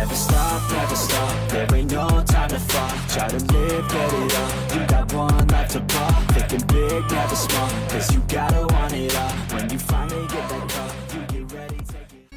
Never stop, never stop. There ain't no time to fall. Try to live, get it up. You got one life to pop. Thinking big, never small. Cause you gotta want it all. When you finally get that call,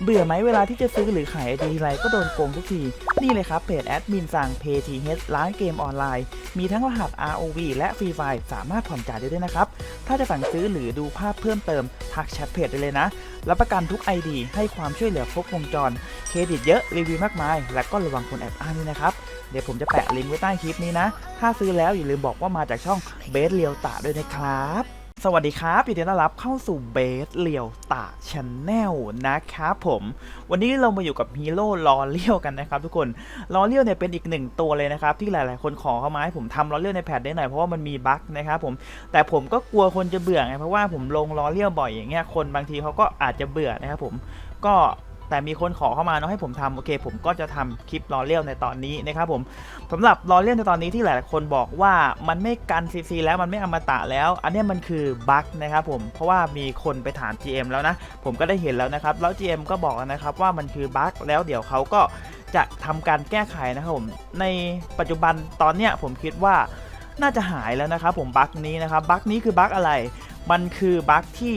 เบื่อไหมเวลาที่จะซื้อหรือขายไอดีไรก็โดนโกงทุกที นี่เลยครับเพจแอดมินสั่ง PayTH ร้านเกมออนไลน์ มีทั้งรหัส ROV และ Free Fire สามารถผ่อนจ่ายได้ด้วยนะครับ ถ้าจะสั่งซื้อหรือดูภาพเพิ่มเติม ทักแชทเพจได้เลยนะ รับประกันทุก ID ให้ความช่วยเหลือครบวงจร เครดิตเยอะรีวิวมากมาย และก็ระวังคนแอบอ้างด้วยนะครับ เดี๋ยวผมจะแปะลิงก์ไว้ใต้คลิปนี้นะ ถ้าซื้อแล้วอย่าลืมบอกว่ามาจากช่องเบสเลียวตาด้วยนะครับ สวัสดีครับยินดีต้อนรับเข้าสู่เบสเลียวตาชแนลนะครับผม วันนี้เรามาอยู่กับฮีโร่ลอเลียวกันนะครับทุกคนลอเลียวเนี่ยเป็นอีกหนึ่งตัวเลยนะครับ ที่หลายๆ คนขอเข้ามาให้ผมทำลอเลียวในแพทได้หน่อยเพราะว่ามันมีบั๊กนะครับผมแต่ผมก็กลัวคนจะเบื่อไงเพราะว่าผมลงลอเลียวบ่อยอย่างเงี้ยคนบางทีเขาก็อาจจะเบื่อนะครับผมก็ แต่มีคนขอเข้ามาเนาะให้ผมทำโอเค ผมก็จะทำคลิปลอเลียวในตอนนี้นะครับผมสำหรับลอเลียนในตอนนี้ที่หลายๆคนบอกว่ามันไม่กันซีซีแล้วมันไม่อมตะแล้ว อันนี้มันคือบั๊กนะครับผมเพราะว่ามีคนไปถาม GM แล้วนะ ผมก็ได้เห็นแล้วนะครับ แล้ว GM ก็บอกนะครับว่ามันคือบั๊กแล้วเดี๋ยวเขาก็จะทำการแก้ไขนะครับผมในปัจจุบันตอนเนี้ยผมคิดว่าน่าจะหายแล้วนะครับผมบั๊กนี้นะครับบั๊กนี้คือบั๊กอะไร มันคือบั๊กที่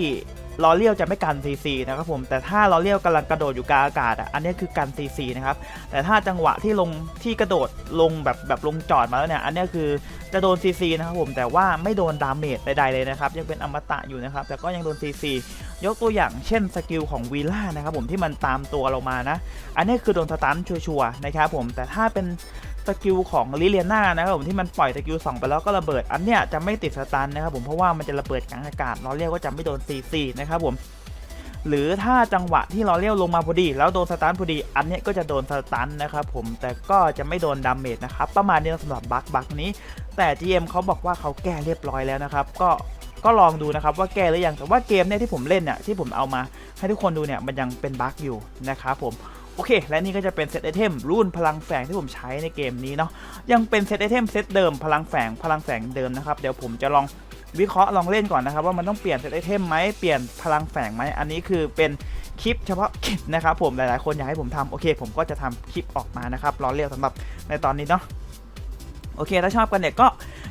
ล้อเลี้ยวจะไม่กันซีซีนะครับผมแต่ถ้าล้อเลี้ยวกำลังกระโดดอยู่กลางอากาศอะอันนี้คือกันซีซีนะครับแต่ถ้าจังหวะที่ลงที่กระโดดลงแบบแบบลงจอดมาแล้วเนี่ยอันนี้คือจะโดนซีซีนะครับผมแต่ว่าไม่โดนดาเมจใดๆเลยนะครับยังเป็นอมตะอยู่นะครับแต่ก็ยังโดนซีซียกตัวอย่างเช่นสกิลของวีล่านะครับผมที่มันตามตัวเรามานะ อันนี้คือโดนสตันชัวร์ๆนะครับผมแต่ถ้าเป็น สกิลของลิเลียนานะครับผมที่มันปล่อยสกิล2ไปแล้วก็ระเบิดอันเนี้ยจะไม่ติดสตันนะครับผมเพราะว่ามันจะระเบิดกลางอากาศเราเรียกว่าจะไม่โดนซีซีนะครับผมหรือถ้าจังหวะที่เราเลี้ยวลงมาพอดี แล้วโดนสตันพอดี อันเนี้ยก็จะโดนสตันนะครับผมแต่ก็จะไม่โดนดาเมจนะครับประมาณนี้สำหรับบัคบัคนี้ แต่ GM เขาบอกว่าเขาแก้เรียบร้อยแล้วนะครับ ก็ก็ลองดูนะครับว่าแก้หรือยังแต่ว่าเกมเนี่ยที่ผมเล่นเนี่ยที่ผมเอามาให้ทุกคนดูเนี่ยมันยังเป็นบัคอยู่นะครับผม โอเค และนี่ก็จะเป็นเซตไอเทมรุ่นพลังแฝงที่ผมใช้ในเกมนี้เนาะยังเป็นเซตไอเทมเซตเดิมพลังแฝงพลังแฝงเดิมนะครับเดี๋ยวผมจะลองวิเคราะห์ลองเล่นก่อนนะครับว่ามันต้องเปลี่ยนเซตไอเทมไหมเปลี่ยนพลังแฝงไหมอันนี้คือเป็นคลิปเฉพาะกิจนะครับผมหลายๆ คนอยากให้ผมทำโอเค ผมก็จะทำคลิปออกมานะครับรอเรียกสำหรับในตอนนี้เนาะโอเค ถ้าชอบกันเนี่ยก็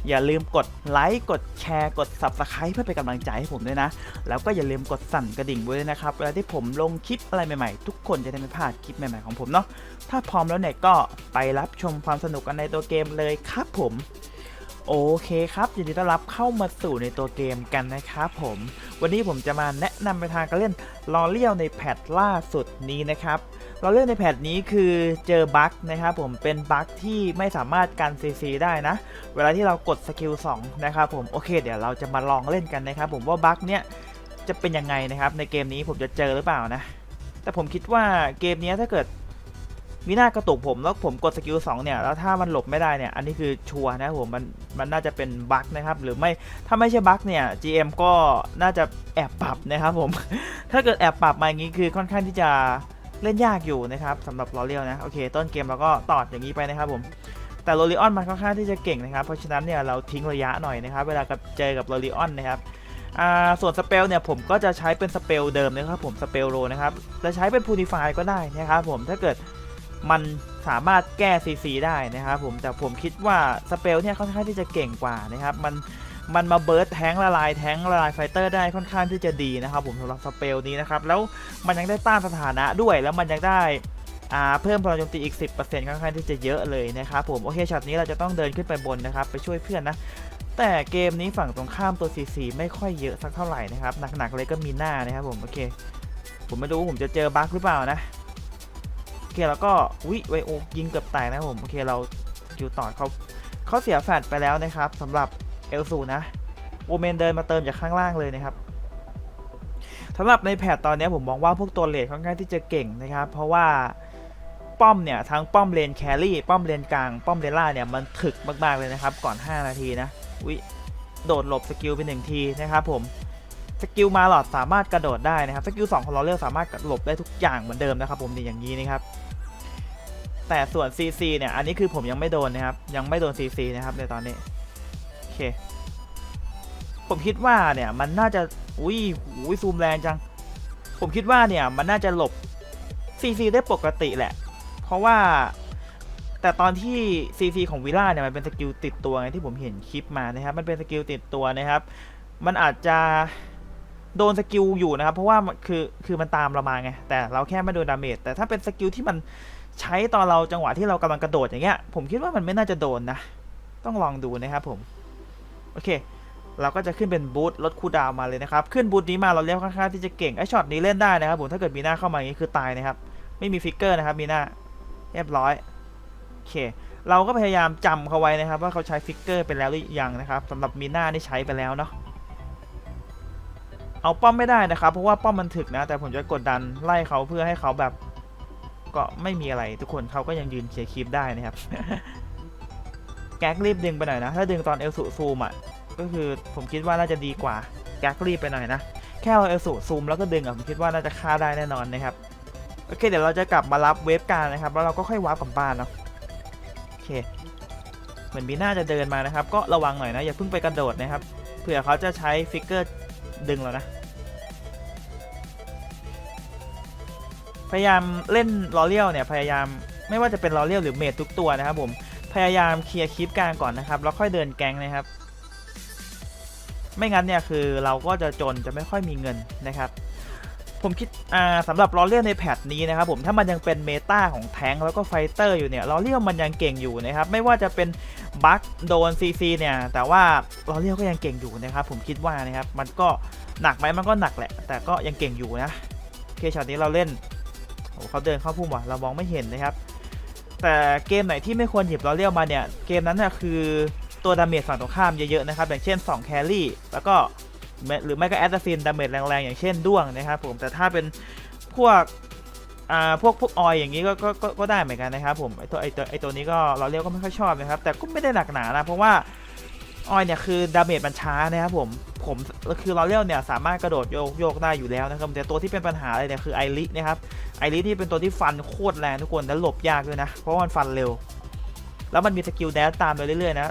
อย่าลืมกดไลค์กดแชร์กด Subscribe เพื่อเป็นกำลังใจให้ผมด้วยนะ แล้วก็อย่าลืมกดสั่นกระดิ่งด้วยนะครับเวลาที่ผมลงคลิปอะไรใหม่ๆ ทุกคนจะได้ไม่พลาดคลิปใหม่ๆของผมเนาะถ้าพร้อมแล้วเนี่ยก็ไปรับชมความสนุกกันในตัวเกมเลยครับผม โอเคครับยินดีต้อนรับเข้ามาสู่ในตัวเกมกันนะครับผม วันนี้ผมจะมาแนะนำไปทางการเล่นลอเลียวในแพทล่าสุดนี้นะครับลอเลียวในแพทนี้คือเจอบั๊กนะครับผมเป็นบั๊กที่ไม่สามารถกันซีซีได้นะ เวลาที่เรากดสกิล2นะครับผมโอเค เดี๋ยวเราจะมาลองเล่นกันนะครับผมว่าบั๊กเนี้ยจะเป็นยังไงนะครับในเกมนี้ผมจะเจอหรือเปล่านะ แต่ผมคิดว่าเกมนี้ถ้าเกิด มีหน้ากระตุกผมแล้วผมกดสกิล2เนี่ยแล้วถ้ามันหลบไม่ได้เนี่ยอันนี้คือชัวร์นะครับผมมันมันน่าจะเป็นบั๊กนะครับหรือไม่ถ้าไม่ใช่บั๊กเนี่ย GM ก็น่าจะแอบปรับนะครับผม ถ้าเกิดแอบปรับมาอย่างนี้คือค่อนข้างที่จะเล่นยากอยู่นะครับสำหรับลอเรียลนะโอเค ต้นเกมเราก็ตอดอย่างนี้ไปนะครับผมแต่โรลิออนมันค่อนข้างที่จะเก่งนะครับ เพราะฉะนั้นเนี่ยเราทิ้งระยะหน่อยนะครับ เวลากับเจอกับโรลิออนนะครับส่วนสเปลเนี่ยผมก็จะใช้เป็นสเปลเดิมนะครับผมสเปลโรนะครับจะใช้เป็นพูนิฟายก็ได้นะครับผมถ้าเกิด มันสามารถแก้ CC ได้นะครับผมแต่ผมคิดว่าสเปลเนี่ยค่อนข้างที่จะเก่งกว่านะครับมันมันมาเบิร์ดแทงละลายแทงละลายไฟเตอร์ได้ค่อนข้างที่จะดีนะครับผมสำหรับสเปลนี้นะครับแล้วมันยังได้ต้านสถานะด้วยแล้วมันยังได้เพิ่มพลังโจมตีอีก 10%ค่อนข้างที่จะเยอะเลยนะครับผมโอเคช็อตนี้เราจะต้องเดินขึ้นไปบนนะครับไปช่วยเพื่อนนะแต่เกมนี้ฝั่งตรงข้ามตัว CC ไม่ค่อยเยอะสักเท่าไหร่นะครับหนักๆเลยก็มีหน้านะครับผมโอเค ผมไม่รู้ผมจะเจอบั๊กหรือเปล่านะ เคแล้วก็วิไวโอยิงเกือบแตกนะผมโอเคเราคิวต่อเขาเขาเสียแฟดไปแล้วนะครับสำหรับเอลซูนะโอเมนเดินมาเติมจากข้างล่างเลยนะครับสำหรับในแพทตอนนี้ผมมองว่าพวกตัวเลทค่อนข้างที่จะเก่งนะครับ เพราะว่าป้อมเนี่ยทั้งป้อมเลนแครี่ป้อมเลนกลางป้อมเลนล่าเนี่ยมันถึกมากๆเลยนะครับ ก่อน 5 นาทีนะวิโดดหลบสกิลไปหนึ่งทีนะครับผมสกิลมาหลอดสามารถกระโดดได้นะครับสกิล2ของเราเลือกสามารถหลบได้ทุกอย่างเหมือนเดิมนะครับผมนี่อย่างนี้นะครับ แต่ส่วน CC เนี่ย อันนี้คือผมยังไม่โดนนะครับ ยังไม่โดน CC นะครับในตอนนี้ โอเค ผมคิดว่าเนี่ยมันน่าจะ อุ้ยอุ้ยซูมแรงจัง ผมคิดว่าเนี่ยมันน่าจะหลบ CC ได้ปกติแหละ เพราะว่าแต่ตอนที่ CC ของวิล่าเนี่ยมันเป็นสกิลติดตัวไงที่ผมเห็นคลิปมานะครับ มันเป็นสกิลติดตัวนะครับ มันอาจจะโดนสกิลอยู่นะครับ เพราะว่าคือคือมันตามเรามาไง แต่เราแค่ไม่โดนดาเมจ แต่ถ้าเป็นสกิลที่มัน ใช้ตอนเราจังหวะที่เรากำลังกระโดดอย่างเงี้ย ผมคิดว่ามันไม่น่าจะโดนนะ ต้องลองดูนะครับผม โอเค เราก็จะขึ้นเป็นบูทลดคูดาวมาเลยนะครับ ขึ้นบูทนี้มาเราเรียกค่อนข้างที่จะเก่งไอช็อตนี้เล่นได้นะครับผมถ้าเกิดมีหน้าเข้ามาอย่างนี้คือตายนะครับ ไม่มีฟิกเกอร์นะครับมีหน้าเรียบร้อยโอเค เราก็พยายามจำเขาไว้นะครับ ว่าเขาใช้ฟิกเกอร์ไปแล้วหรือยังนะครับสำหรับมีหน้านี่ใช้ไปแล้วเนาะเอาป้อมไม่ได้นะครับ เพราะว่าป้อมมันถึกนะ แต่ผมจะกดดันไล่เขาเพื่อให้เขาแบบ ก็ไม่มีอะไรทุกคนเขาก็ยังยืนเคลียร์คลิปได้นะครับแก๊กรีบดึงไปหน่อยนะ ถ้าดึงตอนเอลสูซูมอะก็คือผมคิดว่าน่าจะดีกว่าแก๊กรีบไปหน่อยนะ แค่เราเอลสูซูมแล้วก็ดึงอะผมคิดว่าน่าจะฆ่าได้แน่นอนนะครับโอเคเดี๋ยวเราจะกลับมารับเวฟการนะครับ แล้วเราก็ค่อยวาร์ปกลับบ้านเนาะโอเคเหมือนบีน่าจะเดินมานะครับ ก็ระวังหน่อยนะอย่าเพิ่งไปกระโดดนะครับเผื่อเขาจะใช้ฟิกเกอร์ดึงเรานะ พยายามเล่นลอเลียวเนี่ยพยายามไม่ว่าจะเป็นลอเลียวหรือเมดทุกตัวนะครับผมพยายามเคลียร์คลิปกลางก่อนนะครับแล้วค่อยเดินแก๊งนะครับ ไม่งั้นเนี่ยคือเราก็จะจนจะไม่ค่อยมีเงินนะครับ ผมคิดอ่าสำหรับลอเลียลในแพทนี้นะครับผมถ้ามันยังเป็นเมตาของแทงแล้วก็ไฟเตอร์อยู่เนี่ยลอเลียลมันยังเก่งอยู่นะครับไม่ว่าจะเป็นบัคโดนซีซีเนี่ยแต่ว่าลอเลียลก็ยังเก่งอยู่นะครับ ผมคิดว่านะครับมันก็หนักไหมมันก็หนักแหละ แต่ก็ยังเก่งอยู่นะโอเคช็อตนี้เราเล่น โอ้เขาเดินเข้าพุ่มว่ะเรามองไม่เห็นนะครับ แต่เกมไหนที่ไม่ควรหยิบลอเลียลมาเนี่ย เกมนั้นน่ะคือตัวดาเมจฝั่งตรงข้ามเยอะๆนะครับ อย่างเช่น 2 แครี่ แล้วก็หรือไม่ก็แอตซินดาเมจแรงๆ อย่างเช่นด้วงนะครับผม แต่ถ้าเป็นพวกอ่าพวกพวกออยอย่างนี้ก็ก็ก็ก็ได้เหมือนกันนะครับผมไอตัวไอตัวไอตัวนี้ก็เราเรียกก็ไม่ค่อยชอบนะครับ แต่ก็ไม่ได้หนักหนานะเพราะว่า ออยเนี่ยคือดาเมจมันช้านะครับผมผมคือเราเรียกเนี่ยสามารถกระโดดโยกโยกได้อยู่แล้วนะครับแต่ตัวที่เป็นปัญหาเลยเนี่ยคือไอรินะครับไอริที่เป็นตัวที่ฟันโคตรแรงทุกคนแล้วหลบยากด้วยนะ เพราะว่ามันฟันเร็ว แล้วมันมีสกิลแดชตามไปเรื่อยๆนะ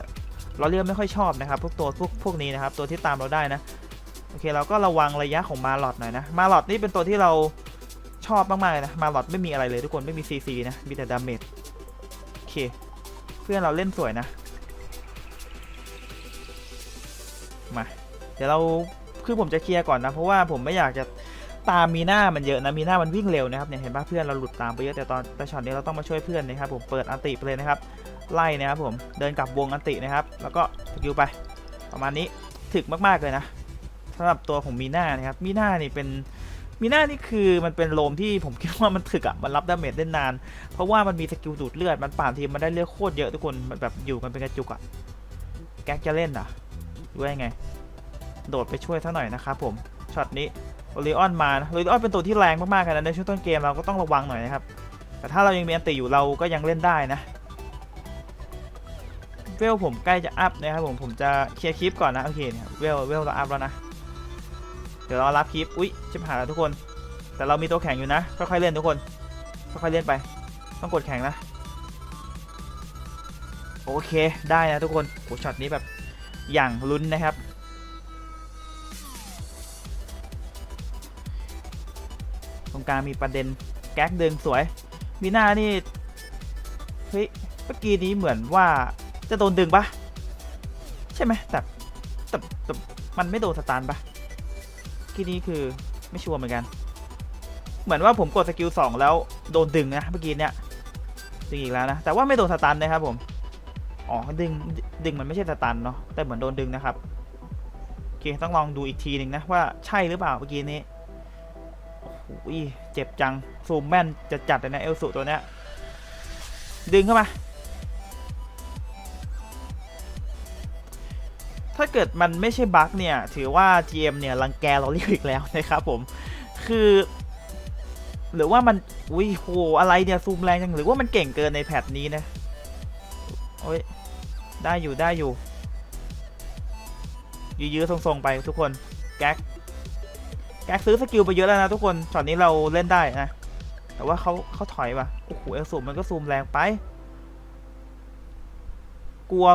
เราเรียกไม่ค่อยชอบนะครับพวกตัวพวกพวกนี้นะครับตัวที่ตามเราได้นะโอเคเราก็ระวังระยะของมาลอดหน่อยนะมาลอดนี่เป็นตัวที่เราชอบมากๆเลยนะมาลอดไม่มีอะไรเลยทุกคนไม่มีซีซีนะมีแต่ดาเมจโอเค เพื่อนเราเล่นสวยนะ มา เดี๋ยวเราคือผมจะเคลียร์ก่อนนะ เพราะว่าผมไม่อยากจะตามมีหน้ามันเยอะนะมีหน้ามันวิ่งเร็วนะครับเนี่ยเห็นป่ะเพื่อนเราหลุดตามไปเยอะแต่ตอนแต่ช็อตนี้เราต้องมาช่วยเพื่อนนะครับผมเปิดอันติไปเลยนะครับไล่นะครับผมเดินกลับวงอันตินะครับ แล้วก็สกิลไป ประมาณนี้ถึกมากๆเลยนะสำหรับตัวของมีหน้านะครับมีหน้านี่เป็นมีหน้านี่คือมันเป็นโลมที่ผมคิดว่ามันถึกอะ่ะมันรับดาเมจได้นาน เพราะว่ามันมีสกิลดูดเลือดมันป่านทีมันได้เลือดโคตรเยอะทุกคนมันแบบอยู่กันเป็นกระจุกอะ่ะแก๊กจะเล่นอะ ด้วยไง โดดไปช่วยท่าหน่อยนะครับผม ช็อตนี้โอริออนมาโอริออนเป็นตัวที่แรงมากๆเลยนะในช่วงต้นเกมเราก็ต้องระวังหน่อยนะครับ แต่ถ้าเรายังมีอันติอยู่เราก็ยังเล่นได้นะ เวลผมใกล้จะอัพนะครับผม ผมจะเคลียร์คลิปก่อนนะโอเคเนี่ยเวลเวลเราอัพแล้วนะ เดี๋ยวเรารับคลิป อุ๊ยชิบหายแล้วทุกคน แต่เรามีตัวแข่งอยู่นะ ค่อยๆเล่นทุกคน ค่อยๆเล่นไป ต้องกดแข่งนะ โอเคได้นะทุกคนโหช็อตนี้แบบ อย่างลุ้นนะครับ ตรงกลางมีประเด็นแก๊กดึงสวยมีหน้านี่ เฮ้ย เมื่อกี้นี้เหมือนว่าจะโดนดึงปะใช่ไหมแต่แต่แต่มันไม่โดนสตาร์ปะที่นี้คือไม่ชัวร์เหมือนกัน เหมือนว่าผมกดสกิลสองแล้วโดนดึงนะเมื่อกี้เนี่ยดึงอีกแล้วนะ แต่ว่าไม่โดนสตันนะครับผม อ๋อดึงดึงมันไม่ใช่สตันเนาะแต่เหมือนโดนดึงนะครับโอเคต้องลองดูอีกทีหนึ่งนะว่าใช่หรือเปล่าเมื่อกี้นี้โอ้โหเจ็บจังซูมแม่นจะจัดเลยนะเอลสุตัวเนี้ยดึงเข้ามาถ้าเกิดมันไม่ใช่บั๊กเนี่ย ถือว่า GM เนี่ยรังแกเราเรียกอีกแล้วนะครับผม คือ หรือว่ามันอุ้ยโหอะไรเนี่ยซูมแรงจังหรือว่ามันเก่งเกินในแพทนี้นะ โอ้ย ได้อยู่ได้อยู่ ยื้อๆทรงๆไปทุกคน แก๊ก แก๊กซื้อสกิลไปเยอะแล้วนะทุกคนช็อตนี้เราเล่นได้นะ แต่ว่าเขาเขาถอยว่ะ โอ้โหเอลสูมันก็ซูมแรงไป กลัว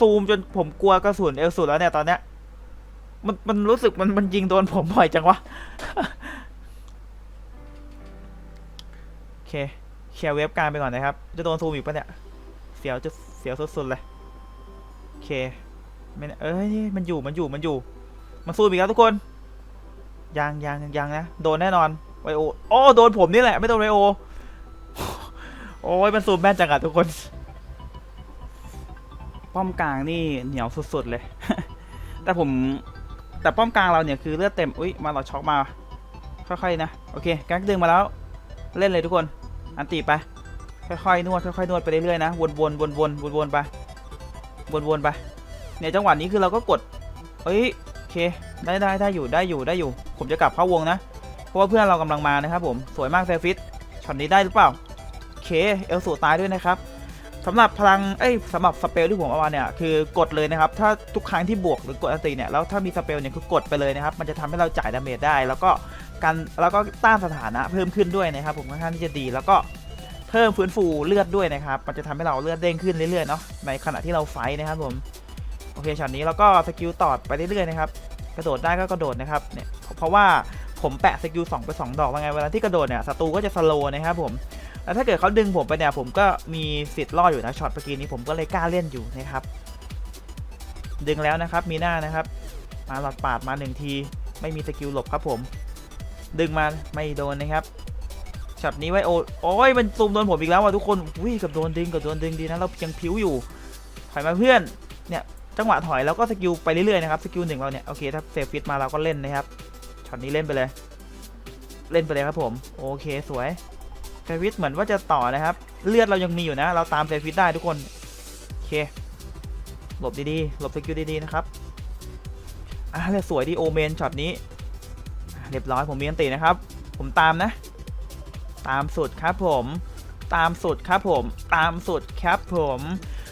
ซูมจนผมกลัวกระสุนเอลสูแล้วเนี่ยตอนเนี้ย มันมันรู้สึกมันมันยิงโดนผมบ่อยจังวะ โอเคเคลียร์เว็บกลางไปก่อนนะครับ จะโดนซูมอีกปะเนี่ย เสียวจะเสียวสุดๆเลยโอเคม่น่าเอ้ยมันอยู่มันอยู่มันอยู่ มันซูมอีกแล้วทุกคนยังยังยังนะโดนแน่นอนไวโอโอ้โดนผมนี่แหละไม่โดนไวโอโอ้ยมันซูมแม่นจังอะทุกคน ป้อมกลางนี่เหนียวสุดๆเลย แต่ผมแต่ป้อมกลางเราเนี่ยคือเลือดเต็มอุ้ยมาเราช็อกมาค่อยๆนะโอเคกักดึงมาแล้ว เล่นเลยทุกคน อันตีไป ค่อยๆนวดค่อยๆนวดไปเรื่อยๆนะวนๆวนๆวนๆไปวนๆไปเนี่ยจังหวะนี้คือเราก็กดเอ้ยโอเคได้ได้ได้อยู่ได้อยู่ได้อยู่ ผมจะกลับเข้าวงนะ เพราะว่าเพื่อนเรากำลังมานะครับผมสวยมากเซฟิตช็อตนี้ได้หรือเปล่าโอเคเอลสูตายด้วยนะครับสำหรับพลังเอ้ยสำหรับสเปลที่ผมเอามาเนี่ยคือกดเลยนะครับ ถ้าทุกครั้งที่บวกหรือกดอันติเนี่ยแล้วถ้ามีสเปลเนี่ยคือกดไปเลยนะครับ มันจะทำให้เราจ่ายดาเมจได้ แล้วก็กันแล้วก็ต้านสถานะเพิ่มขึ้นด้วยนะครับ ผมค่อนข้างที่จะดีแล้วก็ เพิ่มฟื้นฟูเลือดด้วยนะครับ มันจะทำให้เราเลือดเด้งขึ้นเรื่อยๆเนาะ ในขณะที่เราไฟนะครับผม โอเคช็อตนี้แล้วก็สกิลตอดไปเรื่อยๆนะครับ กระโดดได้ก็กระโดดนะครับ เนี่ย เพราะว่าผมแปะสกิล2ไป2ดอกแล้วไง เวลาที่กระโดดเนี่ยศัตรูก็จะสโลว์นะครับผม แล้วถ้าเกิดเขาดึงผมไปเนี่ยผมก็มีสิทธิ์รอดอยู่นะช็อตเมื่อกี้นี้ผมก็เลยกล้าเล่นอยู่นะครับ ดึงแล้วนะครับ มีหน้านะครับ มาหลอดปาดมาหนึ่งที ไม่มีสกิลหลบครับผม ดึงมาไม่โดนนะครับ ช็อตนี้ไว้โอโอ้ยมันซูมโดนผมอีกแล้วว่ะทุกคนวิ่กับโดนดึงกับโดนดึงดีนะเรายังพิ้วอยู่ถอยมาเพื่อนเนี่ยจังหวะถอยแล้วก็สกิลไปเรื่อยๆนะครับสกิลหนึ่งเราเนี่ยโอเคถ้าเซฟฟิตมาเราก็เล่นนะครับช็อตนี้เล่นไปเลย เล่นไปเลยครับผมโอเคสวยเซฟิตเหมือนว่าจะต่อนะครับ เลือดเรายังมีอยู่นะ เราตามเซฟิตได้ทุกคนโอเคหลบดีๆหลบสกิลดีๆนะครับอะเรียสวยดีโอเมนช็อตนี้เรียบร้อยผมมีอันตีนะครับ ผมตามนะ ตามสุดครับผม ตามสุดครับผม ตามสุดครับผม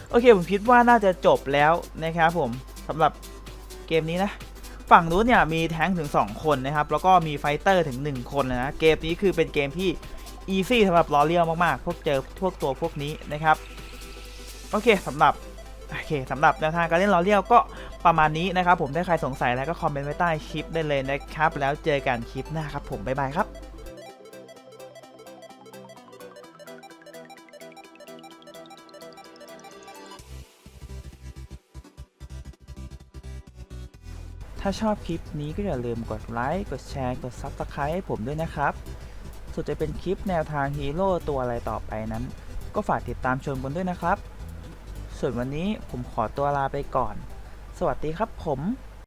โอเคผมคิดว่าน่าจะจบแล้วนะครับผมสำหรับเกมนี้นะ ฝั่งนู้นเนี่ยมีแท้งถึง 2 คนนะครับ แล้วก็มีไฟเตอร์ถึง 1 คนนะ เกมนี้คือเป็นเกมที่อีซี่สำหรับล้อเลี้ยวมากๆ พวกเจอพวกตัวพวกนี้นะครับ โอเคสำหรับโอเคสำหรับแนวทางการเล่นล้อเลี้ยวก็ประมาณนี้นะครับผมถ้าใครสงสัยแล้วก็คอมเมนต์ไว้ใต้คลิปได้เลยนะครับ แล้วเจอกันคลิปหน้าครับผม บ๊ายบายครับ ถ้าชอบคลิปนี้ก็อย่าลืมกดไลค์ กดแชร์ กด Subscribe ให้ผมด้วยนะครับ ส่วนจะเป็นคลิปแนวทางฮีโร่ตัวอะไรต่อไปนั้น ก็ฝากติดตามชมกันด้วยนะครับ ส่วนวันนี้ผมขอตัวลาไปก่อน สวัสดีครับผม